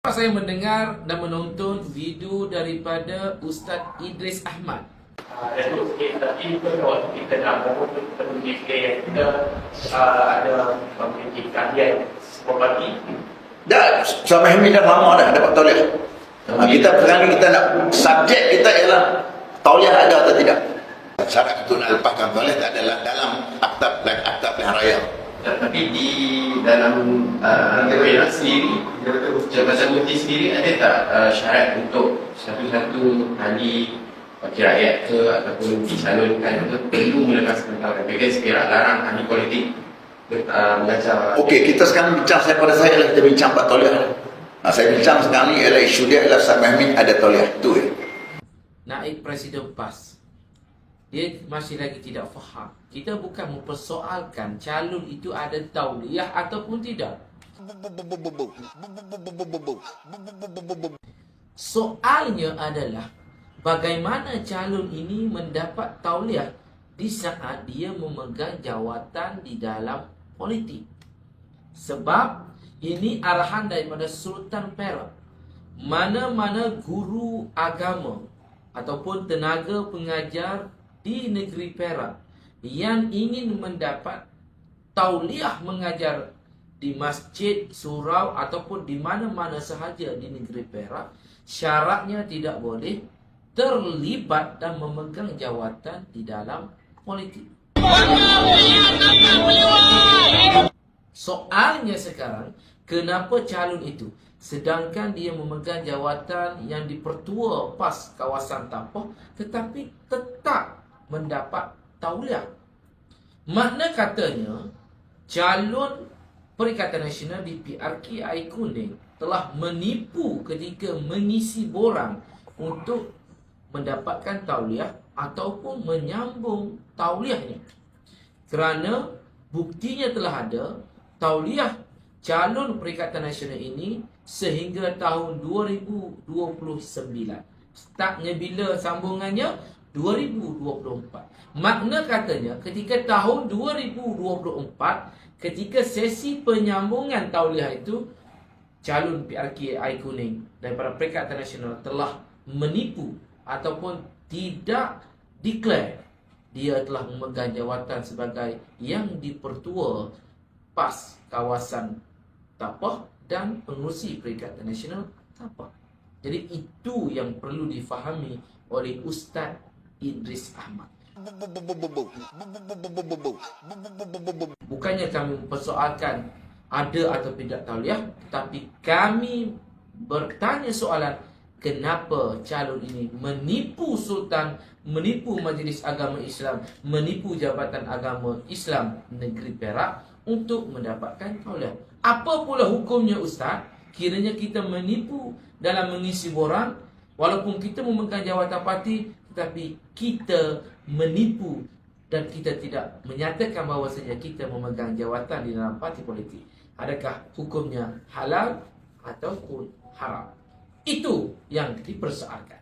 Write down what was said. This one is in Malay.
Saya mendengar dan menonton video daripada Ustaz Idris Ahmad. Ah, Datuk sikit tapi kalau kita nak membangun pendidikan yang kita uh, ada memiliki keahlian properti Dah, Sama Hamid dah lama dah dapat tauliah. Ha, kita sekarang kita nak, subjek kita ialah tauliah ada atau tidak. Syarat untuk nak lepaskan tauliah tak adalah dalam akta akta pilihan raya. Tapi di dalam uh, Jabatan sendiri, Jabatan Muti sendiri ada tak uh, syarat untuk satu-satu ahli wakil rakyat ke ataupun dicalonkan untuk perlu melepaskan tauliah? Mereka sekiranya larang ahli politik uh, mengajar. Okey, kita sekarang bincang saya pada saya ialah kita bincang pak tauliah. Ha, saya bincang sekarang ni ialah isu dia ialah Sama Hamid ada tauliah. Tu eh. Naib Presiden PAS. Dia masih lagi tidak faham. Kita bukan mempersoalkan calon itu ada tauliah ataupun tidak. Soalnya adalah bagaimana calon ini mendapat tauliah di saat dia memegang jawatan di dalam politik. Sebab ini arahan daripada Sultan Perak. Mana-mana guru agama ataupun tenaga pengajar di negeri Perak yang ingin mendapat tauliah mengajar di masjid, surau ataupun di mana-mana sahaja di negeri Perak syaratnya tidak boleh terlibat dan memegang jawatan di dalam politik. Soalnya sekarang, kenapa calon itu sedangkan dia memegang jawatan yang dipertua PAS kawasan Tampah tetapi tetap mendapat tauliah. Makna katanya, calon Perikatan Nasional di PRK Air Kuning telah menipu ketika mengisi borang untuk mendapatkan tauliah ataupun menyambung tauliahnya. Kerana buktinya telah ada tauliah calon Perikatan Nasional ini sehingga tahun 2029. Startnya bila sambungannya? 2024. Makna katanya ketika tahun 2024 ketika sesi penyambungan tauliah itu calon PRK Air Kuning daripada Perikatan Nasional telah menipu ataupun tidak declare dia telah memegang jawatan sebagai yang dipertua PAS kawasan Tapah dan pengurusi Perikatan Nasional Tapah. Jadi itu yang perlu difahami oleh Ustaz Idris Ahmad. Bukannya kami mempersoalkan ada atau tidak tauliah, tetapi kami bertanya soalan kenapa calon ini menipu sultan, menipu majlis agama Islam, menipu jabatan agama Islam negeri Perak untuk mendapatkan tauliah. Apa pula hukumnya ustaz? Kiranya kita menipu dalam mengisi borang walaupun kita memegang jawatan parti tetapi kita menipu dan kita tidak menyatakan bahawasanya kita memegang jawatan di dalam parti politik. Adakah hukumnya halal ataupun haram? Itu yang dipersoalkan.